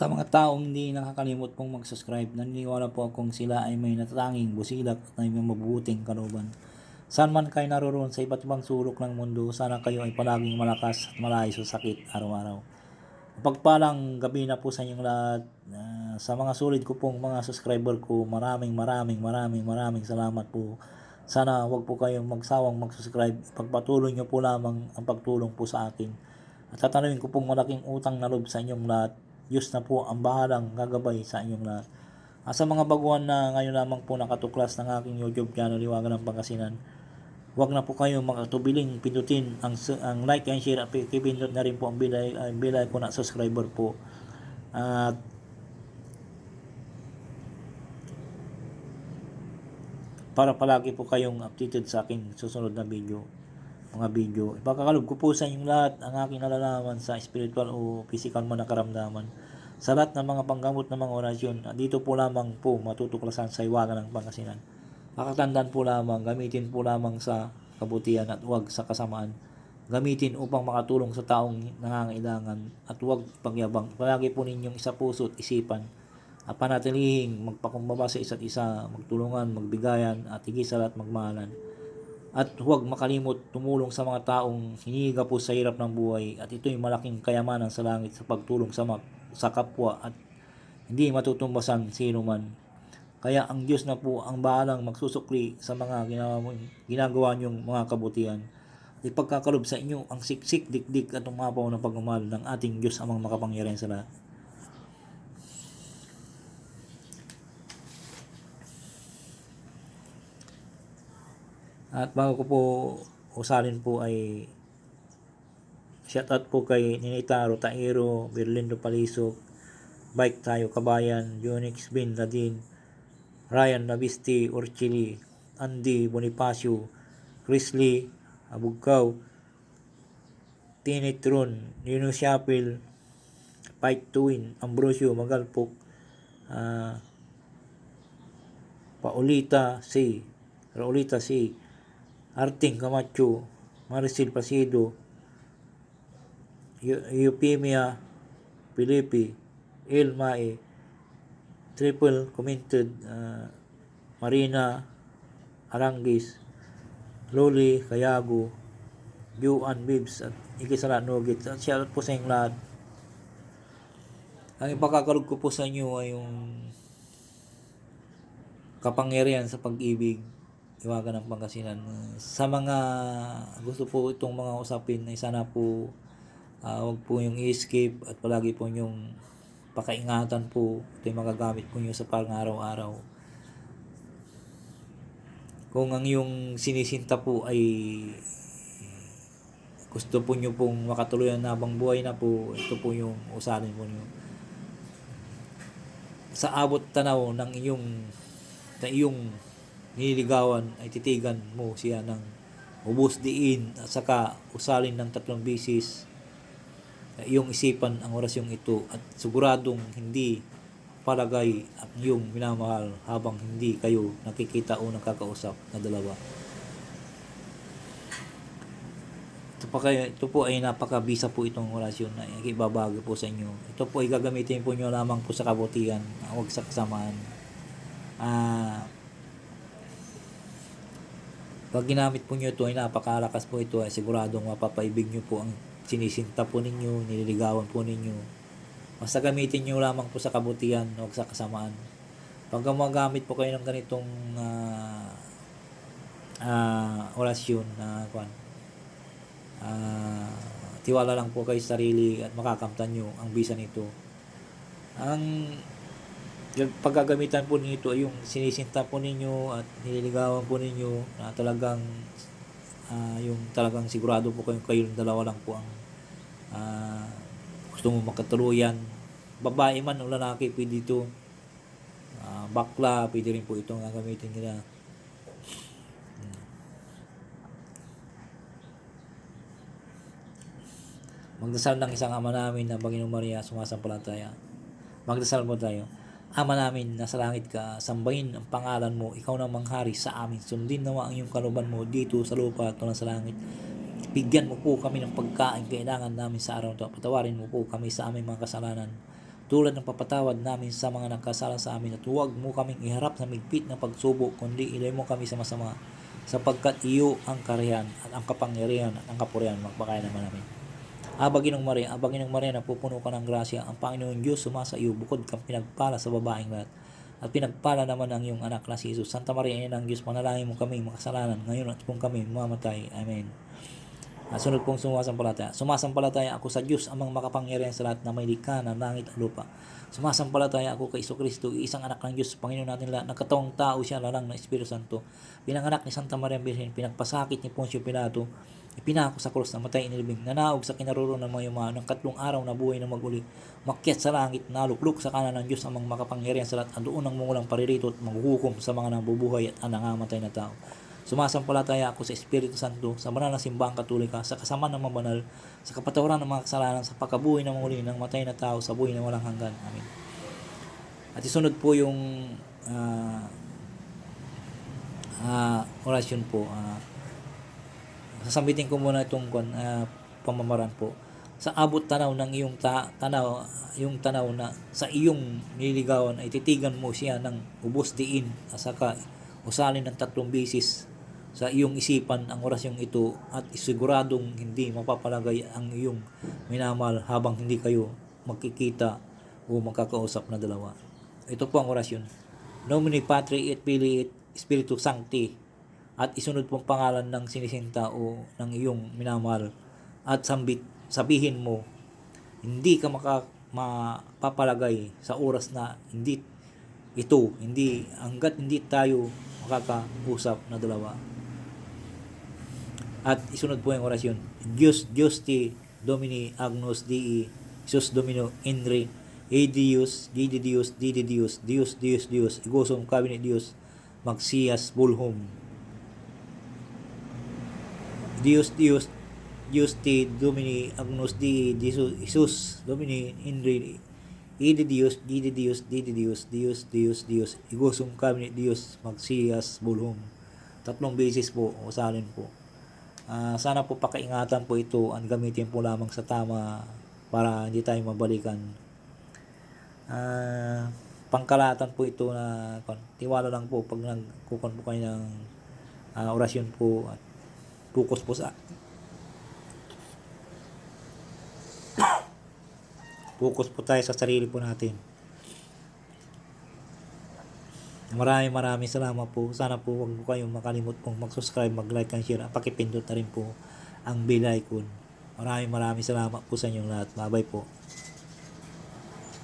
Sa mga taong hindi nakakalimot pong mag-subscribe, naniniwala po akong sila ay may natatanging busilak at may mabubuting kalooban. Saan man kayo naroon sa iba't ibang sulok ng mundo, sana kayo ay palaging malakas at malayo sa sakit araw-araw. Pagpalang gabi na po sa inyong lahat. Ah, sa mga sulit ko pong mga subscriber ko, maraming maraming maraming maraming salamat po. Sana wag po kayong magsawang mag-subscribe. Pagpatuloy nyo po lamang ang pagtulong po sa akin. At tatanungin ko pong malaking utang na loob sa inyong lahat. Diyos na po ang bahalang gagabay sa inyong lahat. At sa mga baguhan na ngayon lamang po nakatuklas ng aking YouTube channel, Liwagan ng Pangasinan, Huwag na po kayong makatubiling pindutin ang, ang like and share at pipindot na rin po ang bilay, uh, bilay ko na subscriber po. At para palagi po kayong updated sa aking susunod na video mga video. Ipagkakalob ko po sa inyong lahat ang aking nalalaman sa spiritual o physical man na karamdaman. Sa lahat ng mga panggamot ng mga orasyon, dito po lamang po matutuklasan sa iwagan ng Pangasinan. Makatandaan po lamang, gamitin po lamang sa kabutihan at huwag sa kasamaan. Gamitin upang makatulong sa taong nangangailangan at huwag pagyabang. Palagi po ninyong isa puso at isipan at panatilihing magpakumbaba sa isa't isa, magtulungan, magbigayan at higit sa lahat magmahalan. At huwag makalimot tumulong sa mga taong hinihiga po sa hirap ng buhay at ito'y malaking kayamanan sa langit sa pagtulong sa, ma- sa kapwa at hindi matutumbasan sino man. Kaya ang Diyos na po ang bahalang magsusukli sa mga ginawa, mo, ginagawa niyong mga kabutihan. Ipagkakalob sa inyo ang siksik, dikdik at umapaw na pagmamahal ng ating Diyos amang makapangyarihan sa lahat. At bago ko po usalin po ay shoutout po kay Ninita Rotairo, Berlindo Palisok, Bike Tayo Kabayan, Unix Bin Ladin, Ryan Navisti Orchili, Andy Bonifacio, Chris Lee, Abugkaw, Tinitron, Nino Shapil, Pike Twin, Ambrosio Magalpok, ah, Paulita C, Raulita C, Arting Camacho, Maricel Placido, Eu- Eupemia Filipi, El Mae, Triple Commented, ah, Marina Arangis, Loli Kayago, Juan Bibs at Ikisala Nugit. At shoutout po sa inyong lahat. Ang ipakakalog ko po sa inyo ay yung kapangyarihan sa pag-ibig iwagan ng Pangasinan. Sa mga gusto po itong mga usapin ay sana po ah, wag po yung escape at palagi po yung pakaingatan po ito yung magagamit po nyo sa pang-araw-araw. Kung ang yung sinisinta po ay gusto po nyo pong makatuluyan na habang buhay na po, ito po yung usalin po nyo. Sa abot tanaw ng iyong na iyong nililigawan ay titigan mo siya ng ubos diin at saka usalin ng tatlong bisis iyong isipan ang orasyong ito at siguradong hindi palagay ang iyong minamahal habang hindi kayo nakikita o nakakausap na dalawa. Ito, pa kayo, ito po ay napakabisa po itong orasyon na ibabago po sa inyo. Ito po ay gagamitin po nyo lamang po sa kabutihan, huwag sa kasamaan. Ah, pag ginamit po nyo ito ay napakalakas po ito ay siguradong mapapaibig nyo po ang sinisinta po ninyo, nililigawan po ninyo. Basta gamitin nyo lamang po sa kabutihan, huwag sa kasamaan. Pag gumagamit po kayo ng ganitong ah, ah, orasyon na kwan, ah, tiwala lang po kayo sa sarili at makakamtan nyo ang bisa nito. Ang yung paggagamitan po nito ay yung sinisinta po ninyo at nililigawan po ninyo na talagang ah, yung talagang sigurado po kayong kayong dalawa lang po ang ah, gusto mo makatuluyan babae man o lalaki pwede ito Ah, bakla pwede rin po itong gagamitin nila. Magdasal ng isang ama namin na Panginoong Maria sumasampalataya. Magdasal mo tayo. Ama namin, nasa langit ka, sambahin ang pangalan mo, ikaw na manghari sa amin. Sundin nawa ang iyong kaluban mo dito sa lupa at sa langit. Bigyan mo po kami ng pagkain kailangan namin sa araw ito. Patawarin mo po kami sa aming mga kasalanan tulad ng papatawad namin sa mga nagkasala sa amin at huwag mo kaming iharap sa migpit na pagsubok kundi ilay mo kami sa masama sapagkat iyo ang kariyan at ang kapangyarihan at ang kapurihan magpakain naman namin. Aba Ginong Maria, Aba Ginong Maria, napupuno ka ng grasya, ang Panginoon Diyos sumasa iyo, bukod kang pinagpala sa babaeng lahat. At pinagpala naman ang iyong anak na si Jesus. Santa Maria, ina ng Diyos, panalangin mo kami makasalanan, ngayon at kung kami mamatay. Amen. At sunod pong sumasampalataya. Sumasampalataya ako sa Diyos, amang makapangyarihan sa lahat na may likha ng langit at lupa. Sumasampalataya ako kay Iso Kristo, isang anak ng Diyos, Panginoon natin lahat. Nagkatawang tao siya, larang ng Espiritu Santo. Pinanganak ni Santa Maria Virgen, pinagpasakit ni Poncio Pilato, ipinako sa krus na matay inilibing, nanaog sa kinaroon ng mga yumahan, ng katlong araw na buhay na maguli, makyat sa langit, nalukluk sa kanan ng Diyos amang makapangyarihan sa lahat, at doon ang mungulang paririto at maghuhukom sa mga nabubuhay at ang nangamatay na tao. Sumasampalataya ako sa Espiritu Santo, sa banal na simbahang katolika, sa kasama ng mga banal, sa kapatawaran ng mga kasalanan, sa pagkabuhay na muli ng matay na tao, sa buhay na walang hanggan. Amen. At isunod po yung ah, ah, orasyon po. ah, sasambitin ko muna itong uh, pamamaraan po. Sa abot tanaw ng iyong ta- tanaw, yung tanaw na sa iyong nililigawan ay titigan mo siya ng ubos diin at saka usalin ng tatlong bisis sa iyong isipan ang orasyong ito at isiguradong hindi mapapalagay ang iyong minamahal habang hindi kayo magkikita o magkakausap na dalawa. Ito po ang orasyon. Nomini Patri et Filii et Spiritu Sancti at isunod pong pangalan ng sinisinta o ng iyong minamahal at sambit, sabihin mo hindi ka maka, mapapalagay sa oras na hindi ito, hindi hanggat hindi tayo makakausap na dalawa. At isunod po yung orasyon. Dios, Dios ti Domini Agnus Dei, Jesus Domino Enri, E Dios, Didi Dios, Didi Dios, Dios, Dios, Dios, Igosum Cabinet Dios, Magsiyas Bulhom, Dios Dios Dios ti Domini Agnus Dei Jesus Domini Inri Ide Dios Dide Dios Dide Dios Dios Dios Dios. Igosum Cabinet Dios Magsiyas Bulhom. Tatlong beses po usalin po. Ah, sana po pakaingatan po ito ang gamitin po lamang sa tama para hindi tayo mabalikan. Ah, pangkalatan po ito na tiwala lang po pag nagkukon po kayo ng ah, orasyon po at focus po sa focus po tayo sa sarili po natin. Maraming maraming salamat po. Sana po huwag po kayong makalimot pong mag-subscribe, mag-like and share. Pakipindot na rin po ang bell icon. Maraming maraming salamat po sa inyong lahat. Bye-bye po.